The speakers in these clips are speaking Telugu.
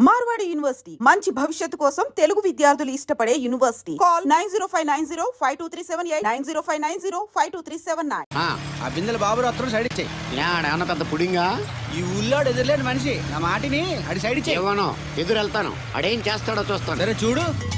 మార్వాడి యూనివర్సిటీ. మంచి భవిష్యత్తు కోసం తెలుగు విద్యార్థులు ఇష్టపడే university. Call nine zero five nine zero five two three seven eight nine zero five nine zero five two three seven nine. ఆ, బిందెల బాబు రత్నం సైడ్ ఇచ్చేయి. ఏమన్నా పెద్ద పుడింగా? ఈ ఊళ్ళో ఎదురులేని మనిషి. నా మాటిని అడి సైడ్ ఇచ్చేయి. ఇవ్వను ఎదురు వెళ్తాను అడేం చేస్తాడో చూస్తాను. సరే చూడు.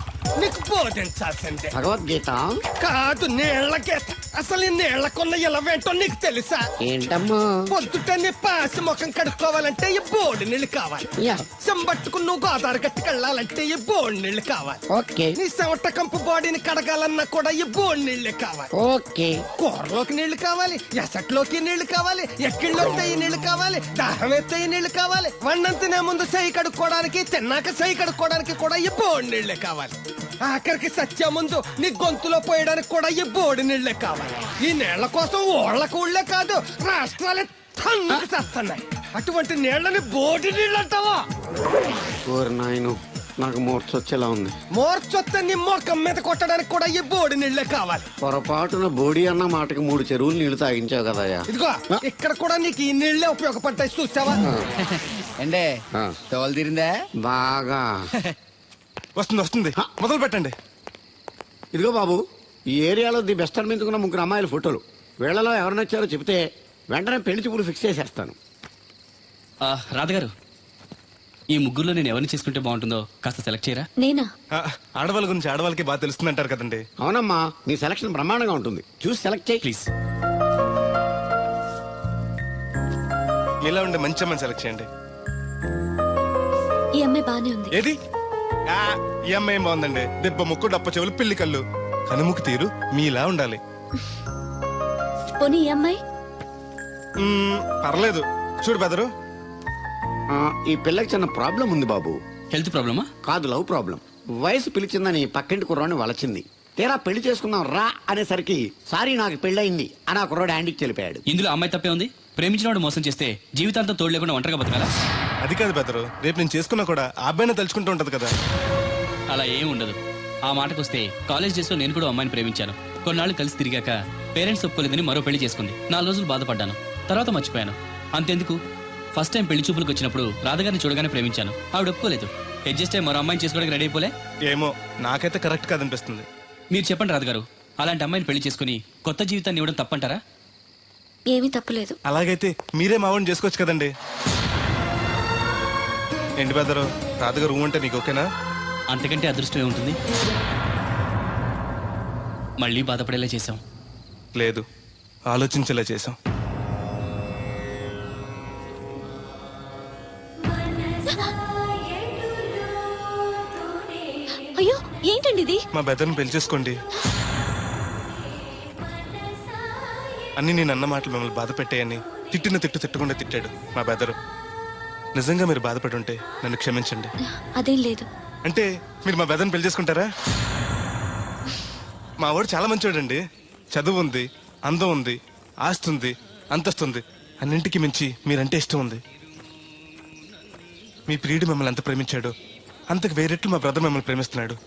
నీకు బోధించాల్సిందే. భగవద్గీత? కాదు నీళ్ళ గీత. అసలు ఈ నీళ్ళకున్న ఇలవేంటో నీకు తెలుసా? ఏంటమ్మా? పొద్దుట నీ పాసి ముఖం కడుక్కోవాలంటే ఈ బోడి నీళ్ళు కావాలి. యా. చెంబట్టుకుని నువ్వు గోదావరి గట్టుకు వెళ్ళాలంటే ఈ బోడి నీళ్ళు కావాలి. ఓకే. నీ చెమట కంపు బాడీని కడగాలన్నా కూడా ఈ బోడి నీళ్ళే కావాలి. ఓకే. కూరలోకి నీళ్ళు కావాలి ఎసట్లోకి నీళ్ళు కావాలి ఎక్కిళ్ళొస్తే ఈ నీళ్ళు కావాలి దాహం ఎత్తే ఈ నీళ్ళు కావాలి వండంతినే ముందు సై కడుక్కోవడానికి తిన్నాక సై కడుక్కోవడానికి కూడా ఈ బోడి నీళ్ళే కావాలి. ఆఖరికి సత్య ముందు నీ గొంతులో పోయడానికి కూడా ఈ బోడి నీళ్ళే కావాలి. ఈ నీళ్ళ కోసం ఓళ్ళకు ఊళ్ళే కాదు రాష్ట్రాలే తన్నుకు చేస్తున్నాయి. అటువంటి నీళ్ళని బోడి నీళ్ళు అంటావా ఓరి నాయను నాకు మూర్చొచ్చేలా ఉంది మోర్చొత్తే నీ మొఖం మీద కొట్టడానికి కూడా ఈ బోడి నీళ్ళే కావాలి. పొరపాటున బోడి అన్న మాటకి మూడు చెరువులు నీళ్ళు తాగించావు కదయ్యా. ఇదిగో ఇక్కడ కూడా నీకు ఈ నీళ్ళే ఉపయోగపడతాయి చూసావా? అండే ఆ. తోలు తీరిందా? బాగా. వస్తుంది వస్తుంది. మొదలు పెట్టండి. ఇదిగో బాబు ఈ ఏరియాలో ది బెస్ట్ అనిపించుకున్న ముగ్గురు అమ్మాయిల ఫోటోలు. వీళ్ళలో ఎవరు నచ్చారో చెబితే వెంటనే పెళ్ళి చూపులు ఫిక్స్ చేసేస్తాను. ఆ, రాధగారు ఈ ముగ్గురులో నేను ఎవరిని చేసుకుంటే బాగుంటుందో కాస్త సెలెక్ట్ చేయరా? నేనా? ఆ, ఆడవాళ్ళ గురించి ఆడవాళ్ళకి బాగా తెలుస్తుంది అంటారు కదండి. అవునమ్మా నీ సెలక్షన్ బ్రహ్మాండంగా ఉంటుంది. చూసి సెలెక్ట్ చేయి. ప్లీజ్ మీలా ఉండే మంచి అమ్మని సెలెక్ట్ చేయండి. ఈ అమ్మాయి బానే ఉంది. ఏది? ఈ అమ్మాయి ఏం బాగుందండి? దెబ్బ ముక్కు డప్ప చెవులు పిల్లి కళ్ళు. కనుముక్కు తీరు మీలా ఉండాలి. పోనీ ఈ అమ్మాయి? మ్మ్, పర్లేదు. చూడు బెదరు. ఆ, ఈ పిల్లకి చిన్న ప్రాబ్లం ఉంది బాబు. హెల్త్ ప్రాబ్లమా? కాదు లవ్ ప్రాబ్లం. వయసు పిలిచిందని పక్కింటి కుర్రాన్ని వలచింది. తీరా పెళ్ళి చేసుకుందాం రా అనేసరికి సారీ నాకు పెళ్ళయింది అని ఆ కుర్రాడు హ్యాండ్కి తెలిపాడు ఇందులో అమ్మాయి తప్పే ఉంది? ప్రేమించినవాడు మోసం చేస్తే జీవితాంతం తోడు లేకుండా ఒంటరిగా బతకాలా? అది కాదు బెదరు. రేపు నేను చేసుకున్నా కూడా ఆ అబ్బాయిని తలుచుకుంటూ ఉంటది కదా. అలా ఏం ఉండదు. ఆ మాటకొస్తే కాలేజ్ డేస్లో నేను కూడా అమ్మాయిని ప్రేమించాను. కొన్నాళ్ళు కలిసి తిరిగాక పేరెంట్స్ ఒప్పుకోలేదని మరో పెళ్ళి చేసుకుంది. నాలుగు రోజులు బాధపడ్డాను. తర్వాత మర్చిపోయాను. అంతెందుకు? ఫస్ట్ టైం పెళ్ళి చూపులకు వచ్చినప్పుడు రాధగారిని చూడగానే ప్రేమించాను. ఆవిడ ఒప్పుకోలేదు. అడ్జస్ట్ అయ్యి మరో అమ్మాయిని చేసుకోవడానికి రెడీ అయిపోలే? ఏమో నాకైతే కరెక్ట్ కాదనిపిస్తుంది. మీరు చెప్పండి రాధగారు అలాంటి అమ్మాయిని పెళ్ళి చేసుకుని కొత్త జీవితాన్ని ఇవ్వడం తప్పంటారా? ఏమీ తప్పలేదు. అలాగైతే మీరే మావాడిని చేసుకోవచ్చు కదండి. ఏంటి బెదరు రాధగారు ఊ అంటే నీకు ఓకేనా? అంతకంటే అదృష్టం ఏముంటుంది? మళ్ళీ బాధపడేలా చేశాం. లేదు. ఆలోచించేలా చేసాం అయ్యో ఏంటండి ఇది? మా బెదర్ని పెళ్ళి చేసుకోండి. అన్ని నేను అన్న మాటలు మిమ్మల్ని బాధ పెట్టాయని తిట్టిన తిట్టు తిట్టకుండా తిట్టాడు మా బెదరు నిజంగా మీరు బాధపడి ఉంటే నన్ను క్షమించండి. అదేం లేదు. అంటే మీరు మా బెదర్ని పెళ్ళి చేసుకుంటారా? మా వాడు చాలా మంచివాడండి చదువు ఉంది అందం ఉంది ఆస్తి ఉంది అంతస్తుంది అన్నింటికి మించి మీరంటే ఇష్టం ఉంది. మీ ప్రియుడు మిమ్మల్ని ఎంత ప్రేమించాడు అంతకు వేరెట్లు మా బ్రదర్ మిమ్మల్ని ప్రేమిస్తున్నాడు.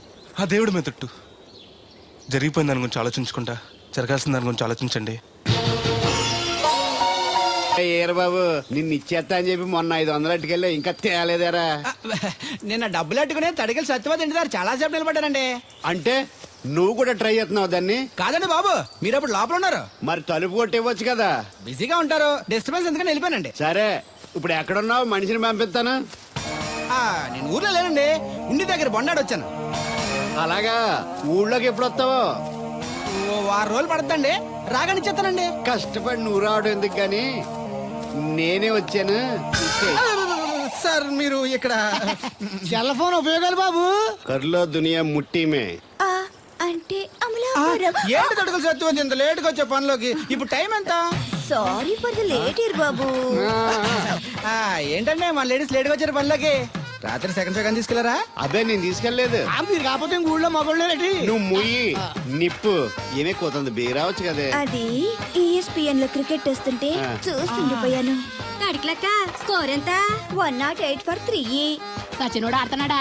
ఆ దేవుడు మీద తట్టు. జరిగిపోయిన దాని గురించి ఆలోచించకుండా జరగాల్సిన దాని గురించి ఆలోచించండి. ఏరు బాబు నిన్ను ఇచ్చేస్తా అని చెప్పి మొన్న ఐదు వందలు అట్టుకెళ్ళి ఇంకా తేలేదారా? నిన్న డబ్బులు అట్టుకునే తడికలు సత్యవతి ఇంటి దగ్గర చాలా సేపు నిలబడ్డానండి అంటే నువ్వు కూడా ట్రై చేస్తున్నావు దాన్ని? కాదండి బాబు మీరు అప్పుడు లోపల ఉన్నారు. మరి తలుపు కొట్టి ఇవ్వచ్చు కదా? బిజీగా ఉంటారు డిస్టర్బెన్స్ ఎందుకని వెళ్ళిపోయానండి. సరే ఇప్పుడు ఎక్కడున్నావు? మనిషిని పంపిస్తాను. నేను ఊర్లో లేనండి ఇంటి దగ్గర బొండాడు వచ్చాను. అలాగా? ఊళ్ళోకి ఎప్పుడు వస్తావో? వారం రోజులు పడుతుందండి రాగానే చెప్తానండి కష్టపడి నువ్వు రావడం ఎందుకు కానీ? నేనే వచ్చాను. సార్ మీరు ఇక్కడ సెల్ ఫోన్ ఉపయోగాలు బాబు. కర్లో దునియా ముట్టిమే. అంటే ఏంటి తడుకలు సత్యవతి ఇంత లేట్గా వచ్చే పనిలోకి? ఇప్పుడు టైం ఎంత? సారీ ఫర్ ద లేట్ ఇయర్ బాబు. ఆ, ఏంటండి మా లేడీస్ లేట్గా వచ్చారు పనిలోకి? రాత్రి సెకండ్ సెకండ్ తీసుకెళ్ళారా అదే నేను తీసుకెళ్ళేదు మీరు కాకపోతే ఊళ్ళో మగోళ్ళేటి నువ్వు ముయ్యి నిప్పు ఏమే కోతుంది. బీరావచ్చు కదే. అది ఈఎస్పిఎన్లో క్రికెట్ వస్తుంటే చూస్తుండిపోయాను కడిక్లక్క స్కోర్ ఎంత? One nought eight for three. సచినోడు ఆడుతున్నాడా?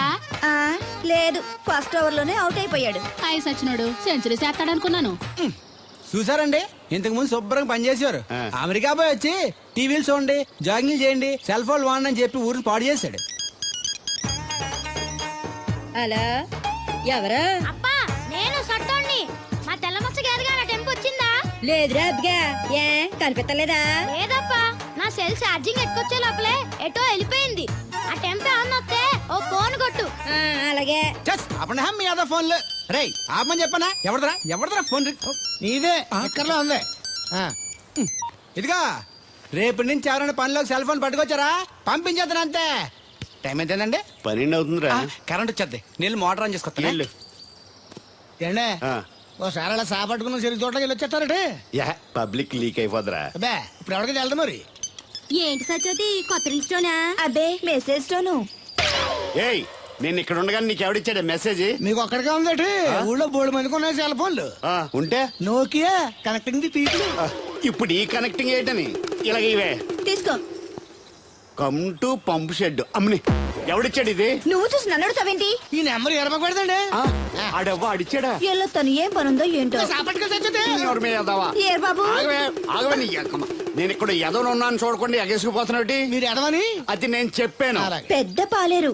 లేదు ఫస్ట్ ఓవర్లోనే అవుట్ అయిపోయాడు. హాయ్ సచినోడు సెంచరీ చేస్తాడనుకున్నాను. చూసారండి? ఇంతకు ముందు శుభ్రంగా పనిచేసేవారు ఆ. అమెరికా పోయి వచ్చి టీవీలు చూడండి జాగింగ్ చేయండి సెల్ ఫోన్ వాడండి అని చెప్పి ఊరిని పాడు చేశాడు. అలా? ఎవరా? అప్పా నేను సట్టోణ్ణి మా తెల్లమచ్చ గారిగా నా టెంపు వచ్చిందా? లేదురా అబ్బగా. ఏ కనిపెత్తలేదా లేదప్పా నా సెల్ ఛార్జింగ్ ఎక్కొచ్చే లోపలే ఎటో వెళ్ళిపోయింది. ఆ టెంపే అన్న వస్తే ఓ ఫోన్ కొట్టు. ఆ, అలాగే. అప్పుడు మీ అదో ఫోన్లు. రేయ్ ఆపమని చెప్పనా? ఎవడదరా ఎవడదరా ఫోన్ రి- నీదే ఎక్కర్లో ఉంది? ఆ. ఇదిగా రేపు నుంచి ఎవరైనా పనిలోకి సెల్ ఫోన్ పట్టుకొచ్చారా? పంపించేద్దాను అంతే. టైం ఎంతేనండి పన్నెండు అవుతుందిరా. కరెంట్ వచ్చేద్ది నీళ్ళు మోటార్ ఆన్ చేసుకొస్తా వెళ్ళు. ఏండే? ఆ. ఓసారి అలా సాపట్టుకున్న చెరుకు తోటలోకి వెళ్ళి వచ్చేస్తారటే యా పబ్లిక్ లీక్ అయిపోద్రా అబ్బే ఇప్పుడు ఎవరికి వెళ్దాం మరి? ఏంటి సత్యవతి? కొత్త రింగ్స్టోనా? అబ్బే మెసేజ్ తోను. ఏయ్ నేను ఇక్కడ ఉండగానే నీకు ఎవడిచ్చాడు మెసేజ్ మీకు ఒక్కడికే ఉందటి ఊళ్ళో బోడు మందికి ఉన్నాయి సెల్ ఫోన్లు. ఆ, ఉంటే? నోకియా కనెక్టింగ్ ది పీపుల్ ఇప్పుడు ఈ కనెక్టింగ్ ఏంటని? ఇలాగ ఇవే. తీసుకో. Come to pump shed. అమ్మని ఎవడిచ్చాడు ఇది? నువ్వు చూసి నన్ను అడుగుతావేంటి? ఈ నెంబర్ ఎరమకూడదండి ఆ, ఆడవ్వ అడిచాడా ఎల్లో తను ఏం పనుందో ఏంటో. బాబు. నేను ఇక్కడ ఎదవను ఉన్నాను చూడకుండా ఎగేసుకుపోతున్నట్టు మీరు ఎడమని అది నేను చెప్పాను. పెద్ద పాలేరు.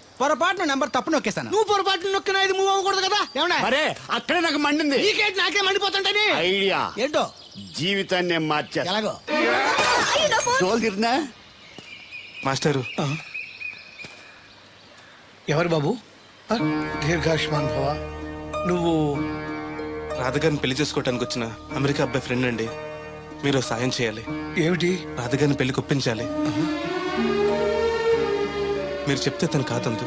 పొరపాటున నెంబర్ తప్పు నొక్కేశాను. నువ్వు పొరపాటు నొక్కిన ఇది మూవ్ అవ్వకూడదు కదా? ఏమన్నా? మరే అక్కడే నాకు మండింది. నీకేంటి నాకే మండిపోతుంటని. ఐడియా. ఏంటో? జీవితాన్ని నేను మార్చా ఎలాగో తోలు తిరిగినా మాస్టరు. ఎవరు బాబు? ఆ, దీర్ఘాయుష్మాన్ భవ. నువ్వు రాధగారిని పెళ్ళి చేసుకోవడానికి వచ్చిన అమెరికా అబ్బాయి ఫ్రెండ్ అండి. మీరు సాయం చేయాలి. ఏమిటి? రాధగారిని పెళ్ళి ఒప్పించాలి మీరు చెప్తే తను కాదందు.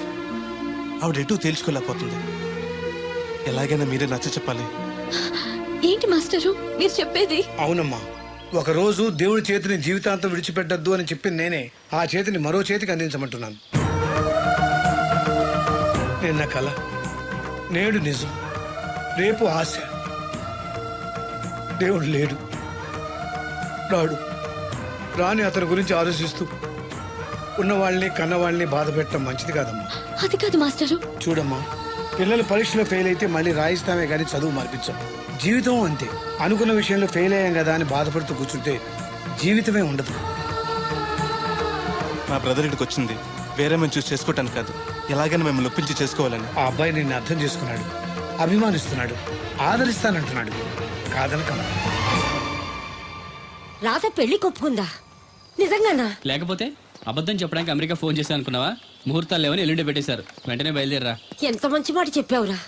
ఆవిడ ఎటు తేల్చుకోలేకపోతుంది. ఎలాగైనా మీరే నచ్చ చెప్పాలి. ఏంటి మాస్టరు? మీరు చెప్పేది? అవునమ్మా. ఒక రోజు దేవుడి చేతిని జీవితాంతం విడిచిపెట్టద్దు అని చెప్పింది నేనే. ఆ చేతిని మరో చేతికి అందించమంటున్నాను. నిన్న కల. నేడు నిజం. రేపు ఆశ. దేవుడు లేడు. రాడు. రాని అతని గురించి ఆలోచిస్తూ ఉన్నవాళ్ళని కన్నవాళ్ళని బాధ పెట్టడం మంచిది కాదమ్మా. అది కాదు మాస్టరు. చూడమ్మా పిల్లలు పరీక్షలో ఫెయిల్ అయితే మళ్ళీ రాయిస్తామే కానీ చదువు మార్పించాం. జీవితం అంతే. అనుకున్న విషయంలో ఫెయిల్ అయ్యాం కదా అని బాధపడుతూ కూర్చుంటే జీవితమే ఉండదు. మా బ్రదర్ ఇక్కడికి వచ్చింది. వేరే మేము చూసి చేసుకోవటానికి కాదు. ఎలాగైనా మిమ్మల్ని ఒప్పించి చేసుకోవాలని. ఆ అబ్బాయి నిన్ను అర్థం చేసుకున్నాడు. అభిమానిస్తున్నాడు. ఆదరిస్తానంటున్నాడు. కాదనకమ్మా. రాత పెళ్ళి కొప్పుకుందా? నిజంగానా? లేకపోతే అబద్ధం చెప్పడానికి అమెరికా ఫోన్ చేశాను అనుకున్నావా? ముహూర్తాలు లేవని ఎల్లుండి పెట్టేశారు. వెంటనే బయలుదేరరా. ఎంత మంచి మాట చెప్పావురా.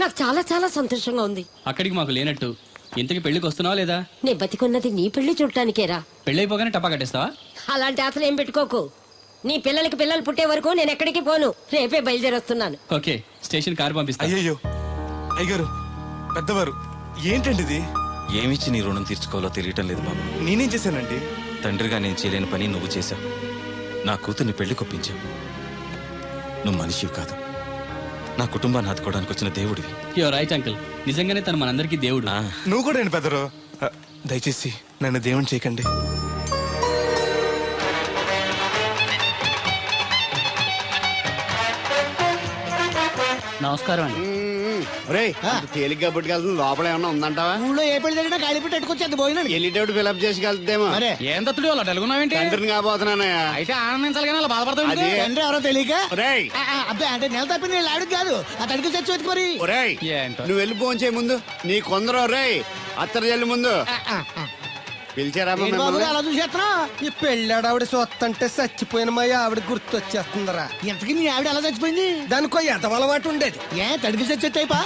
నాకు చాలా చాలా సంతోషంగా ఉంది. అక్కడికి మాకు లేనట్టు. ఇంతకి పెళ్ళికి వస్తున్నావా లేదా? నే బతికున్నది నీ పెళ్ళి చూడటానికేరా. పెళ్ళి అయిపోగానే టపా కట్టేస్తావా? అలాంటి ఆశలు ఏం పెట్టుకోకు. నీ పిల్లలకి పిల్లలు పుట్టే వరకు నేను ఎక్కడికి పోను. రేపే బయలుదేరొస్తున్నాను. ఓకే స్టేషన్ కార్ పంపిస్తా. అయ్యయ్యో. అయ్యగారు పెద్దవారు ఏంటండి ఇది? ఏమిచ్చి నీ రుణం తీర్చుకోవాలో తెలియటం లేదు బాబు. నేనేం చేశానండి? తండ్రిగా నేను చేయలేని పని నువ్వు చేశావు. నా కూతుర్ని పెళ్ళి కొప్పించావు. నువ్వు మనిషివి కాదు. నా కుటుంబాన్ని ఆదుకోవడానికి వచ్చిన దేవుడివి. యువర్ రైట్ అంకుల్ నిజంగానే తను మనందరికీ దేవుడు. నువ్వు కూడా ఏంటి పెద్దరు? దయచేసి నన్ను దేవుని చేయకండి. నమస్కారం అండి. రే తేలిగ్గా పుట్టుకెళ్తుంది. లోపల ఏమన్నా ఉందంటావా? ఊళ్ళో ఏ పెళ్ళి జరిగినా గాలి పెట్టి ఎట్టుకొచ్చేది పోయినాడు వెళ్ళేటప్పుడు ఫిలప్ చేసి వెళ్తేమో మరే. ఏం తత్తుడు అలా తెలుగున్నావేంటి తండ్రిని కాబోతున్నానయ్యా. అయితే ఆనందించాలి కానీ అలా బాధపడతావు అది తండ్రి ఎవరో తెలియక? ఒరేయ్. ఆ, ఆ, అబ్బే అంటే నెల తప్పింది నేను ఆడికి కాదు. ఆ తడికి చచ్చి వచ్చి మరి. ఒరేయ్ ఏంటో. నువ్వు వెళ్ళి ఫోన్ చేయ ముందు. నీ కొందరు రేయ్ అత్తరు చెల్లి ముందు. ఆ, ఆ, ఆ. మిమ్మల్ని? అలా చూసేస్తున్నా? ఈ పెళ్ళాడావిడ సొత్తంటే చచ్చిపోయిన మా ఆవిడ గుర్తొచ్చేస్తుందరా. ఇంతకీ మీ ఆవిడ ఎలా చచ్చిపోయింది? దానికో ఎదవలవాటు ఉండేది. ఏ తడికి చచ్చే టైపా?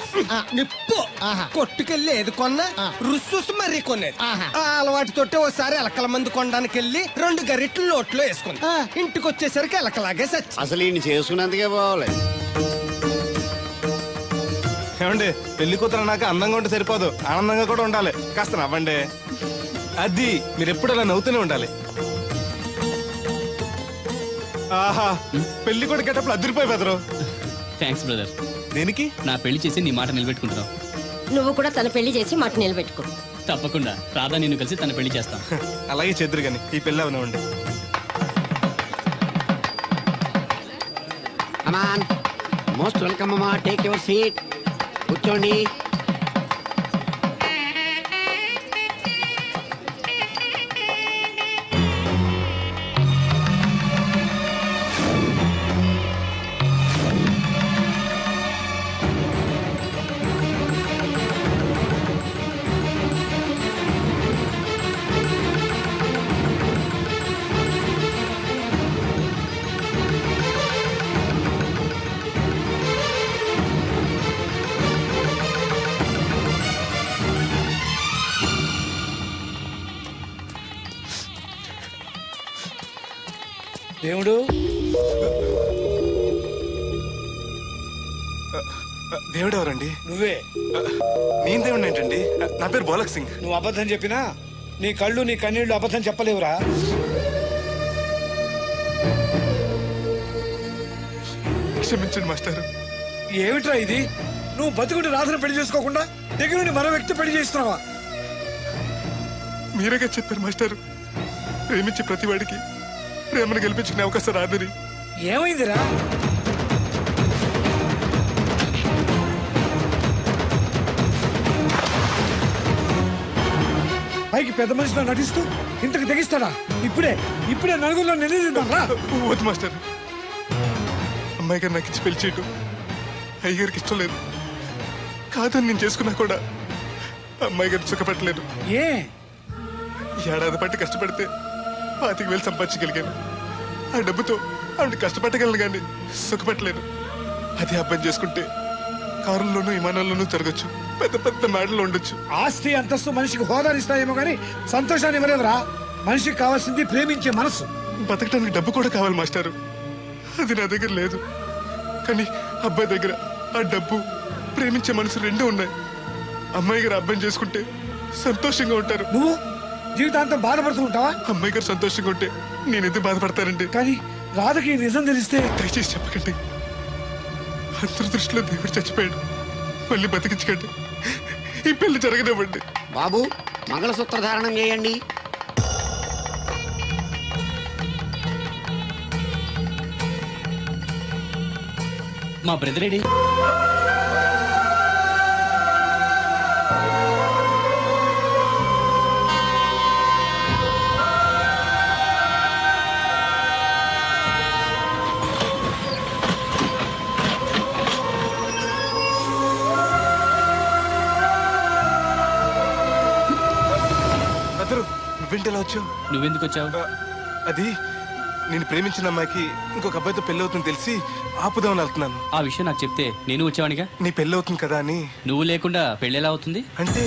నిప్పు. ఆహా. కొట్టుకెళ్ళి ఏది కొన్నా ఆ. రుస్సుస్ మరీ కొనేది. ఆహా. ఆ అలవాటుతోటి ఓసారి ఎలకల మందు కొనడానికి వెళ్ళి రెండు గరిట్లు నోట్లో వేసుకుంది. ఆ. ఇంటికి వచ్చేసరికి ఎలకలాగే సచ్చి అసలు ఈయన చేసుకున్నందుకే పోవాలి. ఏమండి పెళ్ళి కూతురు అన్నాక అందంగా ఉంటే సరిపోదు. ఆనందంగా కూడా ఉండాలి. కాస్త నవ్వండి. అది మీరు ఎప్పుడు అలా నవ్వుతూనే ఉండాలి. ఆహా పెళ్ళి కూడా గెటప్పుడు అదిరిపోయి బెదరు. థ్యాంక్స్ బ్రదర్ దేనికి? నా పెళ్ళి చేసి నీ మాట నిలబెట్టుకుంటున్నావు. నువ్వు కూడా తన పెళ్ళి చేసి మాట నిలబెట్టుకో. తప్పకుండా. రాధా నిన్ను కలిసి తన పెళ్ళి చేస్తాం. అలాగే చెద్దురు గాని ఈ పెళ్ళి అవనివ్వండి అమాన్ మోస్ట్ వెల్కమ్ అమ్మా టేక్ యువర్ సీట్ కూర్చోండి. దేవుడు? దేవుడు ఎవరండి నువ్వే. నేను దేవుడు ఏంటండి? నా పేరు బోలక్ సింగ్. నువ్వు అబద్ధం చెప్పినా? నీ కళ్ళు నీ కన్నీళ్ళు అబద్ధం చెప్పలేవురా. క్షమించండి మాస్టర్. ఏమిట్రా ఇది? నువ్వు బతుకుంటే రాధను పెళ్ళి చేసుకోకుండా దగ్గర నుండి మరో వ్యక్తి పెళ్ళి చేస్తున్నావా? మీరేగా చెప్పారు మాస్టర్? ప్రేమించే ప్రతివాడికి ప్రేమను గెలిపించుకునే అవకాశం రాదని ఏమైందిరా? పైకి పెద్ద మనిషిలో నటిస్తూ ఇంతకు తెగిస్తాడా? ఇప్పుడే ఇప్పుడే నలుగురిలో నిలదీద్దాం రా. వద్దు మాస్టర్. అమ్మాయి గారు నాకు ఇచ్చి పెళ్ళి చేయటం అయ్యగారికి ఇష్టం లేదు. కాదని నేను చేసుకున్నా కూడా అమ్మాయి గారు సుఖపెట్టలేదు ఏ? ఏడాది పట్టి కష్టపడితే పాతికి వేలు సంపాదించగలిగాను. ఆ డబ్బుతో ఆవిడ కష్టపట్టగలను కానీ సుఖపెట్టలేను. అదే అబ్బాయి చేసుకుంటే కారుల్లోనూ విమానాల్లోనూ తిరగచ్చు. పెద్ద పెద్ద మేడలు ఉండొచ్చు. ఆస్తి అంతస్తు మనిషికి హోదానిస్తాయేమో కానీ సంతోషాన్ని ఇవ్వలేదురా. మనిషికి కావాల్సింది ప్రేమించే మనసు. బతకడానికి డబ్బు కూడా కావాలి మాస్టారు. అది నా దగ్గర లేదు. కానీ అబ్బాయి దగ్గర ఆ డబ్బు ప్రేమించే మనసు రెండూ ఉన్నాయి. అమ్మాయి గారు అబ్బాయిని చేసుకుంటే సంతోషంగా ఉంటారు. నువ్వు జీవితాంతం బాధపడుతూ ఉంటావా? అమ్మాయి గారు సంతోషంగా ఉంటే నేను ఎందుకు బాధపడతానండి? కానీ రాధకి ఈ నిజం తెలిస్తే దయచేసి చెప్పకండి. అందరి దృష్టిలో దేవుడు చచ్చిపోయాడు. మళ్ళీ బతికించకండి. ఈ పెళ్ళి జరగనివ్వండి. బాబు మంగళసూత్ర ధారణం చేయండి. మా బ్రదర్ ఏడి? అతను నువ్వేంటి ఎలా వచ్చావు? నువ్వెందుకు వచ్చావు అది నేను ప్రేమించిన అమ్మాయికి ఇంకొక అబ్బాయితో పెళ్ళి అవుతుంది తెలిసి ఆపుదామని వెళ్తున్నాను. ఆ విషయం నాకు చెప్తే నేను వచ్చేవాడిగా నీ పెళ్ళి అవుతుంది కదా అని. నువ్వు లేకుండా పెళ్ళి ఎలా అవుతుంది? అంటే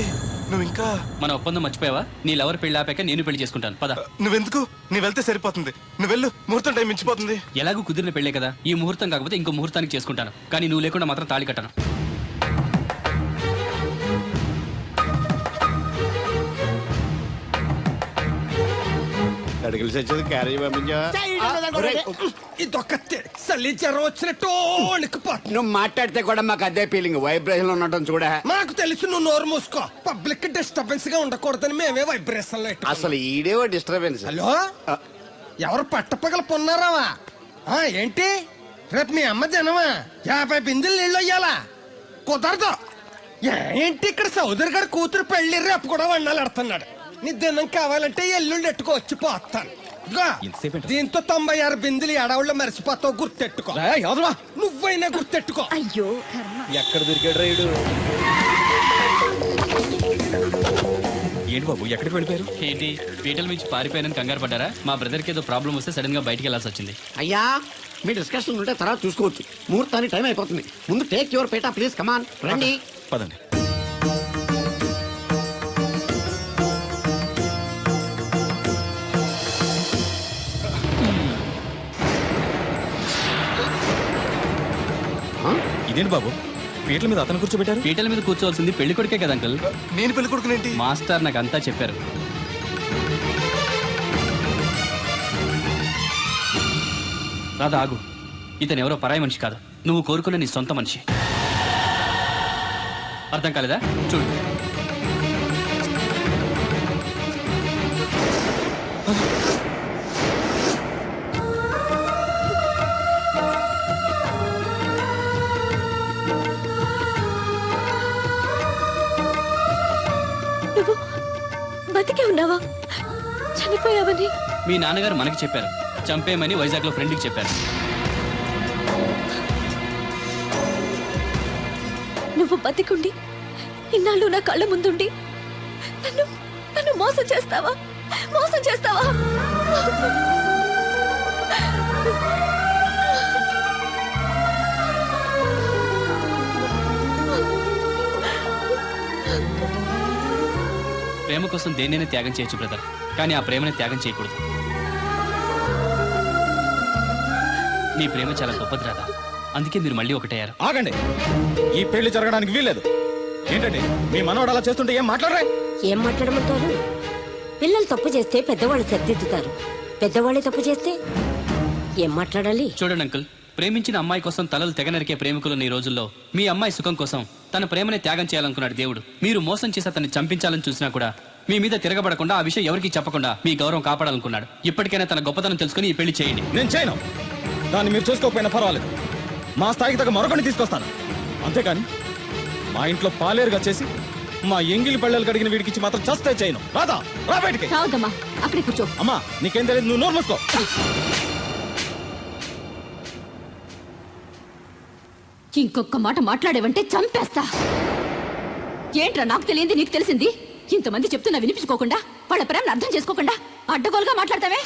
నువ్వు ఇంకా మన ఒప్పందం మర్చిపోయావా? నీ లవర్ పెళ్ళి ఆపాక నేను పెళ్ళి చేసుకుంటాను. పద. నువ్వెందుకు? నీ వెళ్తే సరిపోతుంది. నువ్వు వెళ్ళు. ముహూర్తం టైం మించిపోతుంది. ఎలాగూ కుదిరిన పెళ్ళే కదా. ఈ ముహూర్తం కాకపోతే ఇంకో ముహూర్తానికి చేసుకుంటాను. కానీ నువ్వు లేకుండా మాత్రం తాళి కట్టను. అడిగిలు చచ్చేది క్యారేజ్ పంపించావా? ఇదొక చలి జ్వరం వచ్చినట్టు వణికిపోతుంది. నువ్వు మాట్లాడితే కూడా మాకు అదే ఫీలింగ్ వైబ్రేషన్ ఉండటం చూడ. మాకు తెలుసు నువ్వు నోరు మూసుకో. పబ్లిక్ డిస్టర్బెన్స్గా ఉండకూడదని మేమే వైబ్రేషన్లో. అసలు ఈడేవో డిస్టర్బెన్స్ హలో? ఎవరు పట్టపగల పొన్నారావా? ఆ, ఏంటి? రేపు మీ అమ్మ జనమా? యాభై బిందులు నీళ్ళు అయ్యాలా కుదరదు. ఏంటి ఇక్కడ సౌదరి గారి కూతురు పెళ్ళి రేపు కూడా వండాలి ఆడుతున్నాడు. నీ దినం కావాలంటే ఎల్లుండి ఎట్టుకో వచ్చి పోతాను. దీంతో తొంభై ఆరు బిందులు ఎడవుళ్ళు మరిచిపోతావు గుర్తెట్టుకో. నువ్వైనా గుర్తెట్టుకో. అయ్యో కర్మ. ఎక్కడ దొరికాడు రైడు ఏంటి బాబు ఎక్కడికి వెళ్ళిపోయారు? ఏంటి పీటల నుంచి పారిపోయానని కంగారు పడ్డారా? మా బ్రదర్కి ఏదో ప్రాబ్లం వస్తే సడన్గా బయటికి వెళ్ళాల్సి వచ్చింది. అయ్యా మీ డిస్కషన్ ఉంటే తర్వాత చూసుకోవచ్చు. ముహూర్తానికి టైం అయిపోతుంది. ముందు టేక్ యువర్ పేటా ప్లీజ్ కమాన్ రండి. పదండి. ఇదేంటి బాబు? పీటల మీద అతను కూర్చోబెట్టారు? పీటల మీద కూర్చోవాల్సింది పెళ్ళి కొడుకే కదా అంకుల్. నేను పెళ్ళి కొడుకునేంటి మాస్టర్ నాకు అంతా చెప్పారు. రాధా ఆగు. ఇతను ఎవరో పరాయి మనిషి కాదు. నువ్వు కోరుకున్న నీ సొంత మనిషి. అర్థం కాలేదా? చూడు. మీ నాన్నగారు మనకి చెప్పారు. చంపేయమని వైజాగ్లో ఫ్రెండ్కి చెప్పారు. నువ్వు బతికుండి ఇన్నాళ్ళు నా కళ్ళ ముందుండి నన్ను నన్ను మోసం చేస్తావా? మోసం చేస్తావా? ప్రేమ కోసం దేన్నైనా త్యాగం చేయొచ్చు బ్రదర్. కానీ ఆ ప్రేమని త్యాగం చేయకూడదు. మీ ప్రేమ చాలా గొప్పది రాదా అందుకే మీరు మళ్ళీ ఒకటయ్యారు. ఆగండి. ఈ పెళ్ళి జరగడానికి వీల్లేదు. ఏంటండి? మీ మనవాడు అలా చేస్తుంటే ఏం మాట్లాడరే? ఏం మాట్లాడమంటారు? పిల్లలు తప్పు చేస్తే పెద్దవాళ్ళు సర్దిద్దుతారు. పెద్దవాళ్ళే తప్పు చేస్తే ఏం మాట్లాడాలి? చూడండి అంకుల్ ప్రేమించిన అమ్మాయి కోసం తలలు తెగనరికే ప్రేమికులున్న ఈ రోజుల్లో మీ అమ్మాయి సుఖం కోసం తన ప్రేమని త్యాగం చేయాలనుకున్నాడు దేవుడు. మీరు మోసం చేసి అతన్ని చంపించాలని చూసినా కూడా మీ మీద తిరగబడకుండా ఆ విషయం ఎవరికీ చెప్పకుండా మీ గౌరవం కాపాడాలనుకున్నాడు. ఇప్పటికైనా తన గొప్పతనం తెలుసుకుని ఈ పెళ్ళి చేయండి. నేను చేయను. దాన్ని మీరు చూసుకోకపోయినా పర్వాలేదు. మా స్థాయికి తగ్గ మరొకరిని తీసుకొస్తాను. అంతేకాని మా ఇంట్లో పాలేరుగా చేసి మా ఎంగిలి పళ్ళలు కడిగిన వీడికి మాత్రం చస్తే చేయను. రాదా రా బయటికి. రావద్దమ్మా అక్కడే కూర్చో. అమ్మా నీకేం తెలియదు నువ్వు నోరు మూసుకో. ఇంకొక మాట మాట్లాడేవంటే చంపేస్తా. ఏంట్రా నాకు తెలియంది నీకు తెలిసింది? ఇంతమంది చెప్తున్నా వినిపించుకోకుండా వాళ్ళ ప్రేమను అర్థం చేసుకోకుండా అడ్డగోలుగా మాట్లాడతావే?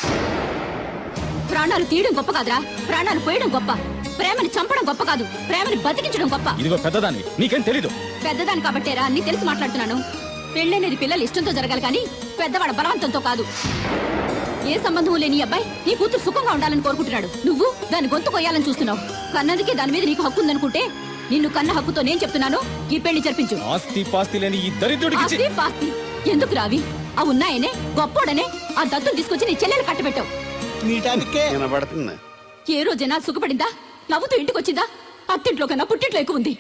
ప్రాణాలు తీయడం గొప్ప కాదురా. ప్రాణాలు పోయడం గొప్ప. ప్రేమని చంపడం గొప్ప కాదు. ప్రేమని బతికించడం గొప్ప. ఇదిగో పెద్దదాన్ని నీకేం తెలీదు. పెద్దదాని కాబట్టేరా అన్ని తెలిసి మాట్లాడుతున్నాను. పెళ్ళనేది పిల్లలు ఇష్టంతో జరగాలి కానీ పెద్దవాడ బలవంతంతో కాదు. ఏ సంబంధం లేని అబ్బాయి నీ కూతురు సుఖంగా ఉండాలని కోరుకుంటున్నాడు. నువ్వు దాని గొంతు కొయ్యాలని చూస్తున్నావు. కన్నందుకే దాని మీద నీకు హక్కు ఉందనుకుంటే నిన్ను కన్న హక్కుతో నేను చెప్తున్నాను. ఈ పెళ్ళి జరిపించు. ఆస్తి పాస్తి లేని ఈ దరిద్రుడికి ఆస్తి పాస్తి. ఎందుకు రావి? ఆ ఉన్నాయనే గొప్పోడనే ఆ దత్తుని తీసుకొచ్చి నీ చెల్లెలు కట్టబెట్టావు. వినబడుతుంది ఏ రోజైనా సుఖపడిందా? నవ్వుతూ ఇంటికి వచ్చిందా? అత్తింట్లో కన్నా పుట్టింట్లో ఎక్కువ ఉంది.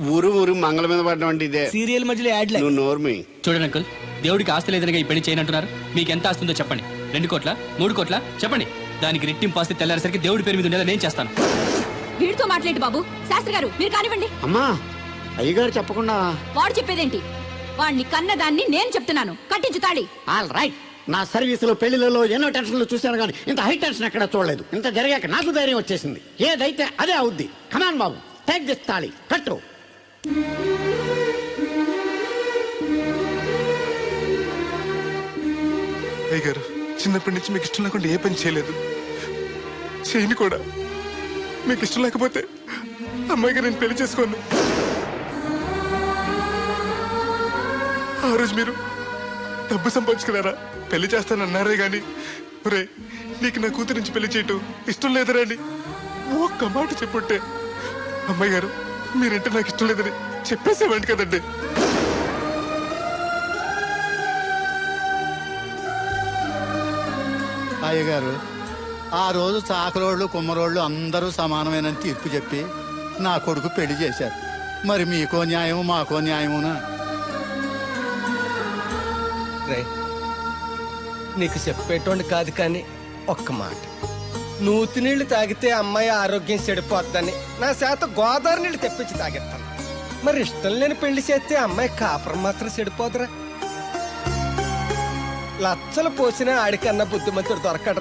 ఊరు ఊరు మంగళ మీద పడడం అంటే ఇదే. సీరియల్ మధ్యలో యాడ్లే నువ్వు నోర్మి. చూడండి అంకుల్ దేవుడికి ఆస్తి లేదనగా ఈ పెళ్ళి చేయనంటున్నారు. మీకు ఎంత ఆస్తి ఉందో చెప్పండి. రెండు కోట్ల? మూడు కోట్ల? చెప్పండి. దానికి రెట్టింపు ఆస్తి తెల్లారేసరికి దేవుడి పేరు మీద ఉండేలా నేను చేస్తాను. వీడితో మాట్లాడి బాబు. శాస్త్రి గారు మీరు కానివ్వండి. అమ్మా అయ్యగారు చెప్పకుండా. వాడు చెప్పేదేంటి? వాడిని కన్నదాన్ని నేను చెప్తున్నాను. కట్టించు తాళి. All right. నా సర్వీసులో పెళ్ళిలలో ఎన్నో టెన్షన్లు చూశాను కానీ ఇంత హై టెన్షన్ ఎక్కడ చూడలేదు. ఇంత జరిగాక నాకు ధైర్యం వచ్చేసింది. ఏదైతే అదే అవుద్ది. కమాన్ బాబు. టేక్ దిస్ తాళి కట్టు అయ్య గారు చిన్నప్పటి నుంచి మీకు ఇష్టం లేకుండా ఏ పని చేయలేదు. చేయని కూడా. మీకు ఇష్టం లేకపోతే అమ్మాయి గారు నేను పెళ్ళి చేసుకోను. ఆ రోజు మీరు డబ్బు సంపాదించుకున్నారా? పెళ్ళి చేస్తానన్నారే గాని. ఒరే నీకు నా కూతురు నుంచి పెళ్ళి చేయటం ఇష్టం లేదరా అని ఒక్క మాట చెప్పుంటే. అమ్మాయి గారు మీరంటే నాకు ఇష్టం లేదని చెప్పేసేవాడి కదండి. అయ్యగారు ఆ రోజు చాకరోళ్ళు కుమ్మరోళ్ళు అందరూ సమానమైన తీర్పు చెప్పి నా కొడుకు పెళ్ళి చేశారు. మరి మీకో న్యాయము మాకో న్యాయమునా? రే నీకు చెప్పేటోండి కాదు కానీ ఒక్క మాట. నూతి నీళ్ళు తాగితే అమ్మాయి ఆరోగ్యం చెడిపోద్దని నా చేత గోదావరి నీళ్ళు తెప్పించి తాగిస్తాను. మరి ఇష్టం లేని పెళ్ళి చేస్తే అమ్మాయి కాపురం మాత్రం చెడిపోదురా. లచ్చలు పోసినా ఆడికన్నా బుద్ధిమంతుడు దొరకడు